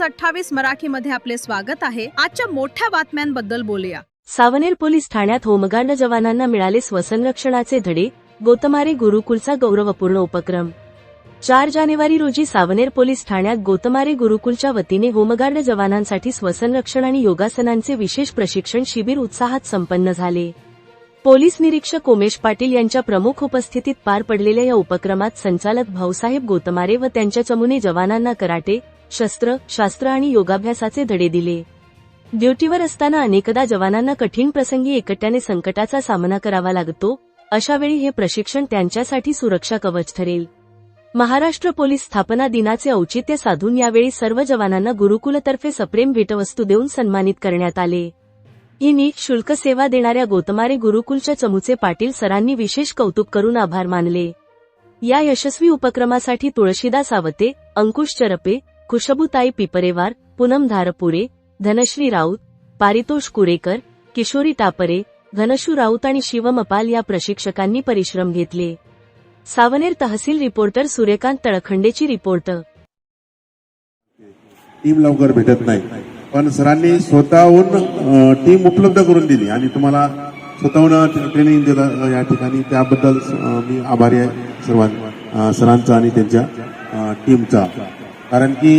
News अठ्ठावीस मराठीमध्ये आपले स्वागत आहे. आजच्या मोठ्या बातम्यांबद्दल बोलूया. सावनेर पोलीस ठाण्यात होमगार्ड जवानांना मिळाले स्वसंरक्षणाचे धडे गोतमारे गुरुकुलचा गौरवपूर्ण उपक्रम. चार जानेवारी रोजी सावनेर पोलीस ठाण्यात गोतमारे गुरुकुलच्या वतीने होमगार्ड जवानांसाठी स्वसंरक्षण आणि योगासनांचे विशेष प्रशिक्षण शिबिर उत्साहात संपन्न झाले. पोलीस निरीक्षक उमेश पाटील यांच्या प्रमुख उपस्थितीत पार पडलेल्या या उपक्रमात संचालक भाऊसाहेब गोतमारे व त्यांच्या चमूने जवानांना कराटे शस्त्र शास्त्र आणि योगाभ्यासाचे धडे दिले. ड्युटीवर असताना अनेकदा जवानांना कठीण प्रसंगी एकट्याने संकटाचा सामना करावा लागतो अशावेळी हे प्रशिक्षण त्यांच्यासाठी सुरक्षा कवच ठरेल. महाराष्ट्र पोलीस स्थापना दिनाचे औचित्य साधून यावेळी सर्व जवानांना गुरुकुलतर्फे सप्रेम भेटवस्तू देऊन सन्मानित करण्यात आले. ही नीट शुल्क सेवा देणाऱ्या गोतमारे गुरुकुलच्या चमूचे पाटील सरांनी विशेष कौतुक करून आभार मानले. या यशस्वी उपक्रमासाठी तुळशीदा सावते अंकुश चरपे खुशबुताई पिपरेवार पूनम धारपुरे धनश्री राऊत पारितोष कुरेकर किशोरी टापरे घनशू राऊत आणि शिवम अपाल या प्रशिक्षकांनी परिश्रम घेतले. सावनेर तहसील रिपोर्टर सूर्यकांत तळखंडेची रिपोर्ट. टीम लवकर भेटत नाही. पण सरांनी स्वतःहून टीम उपलब्ध करून दिली आणि तुम्हाला स्वतःहून ट्रेनिंग दिलं या ठिकाणी. त्याबद्दल मी आभारी आहे सर्वां सरांचा आणि त्यांच्या टीमचा कारण की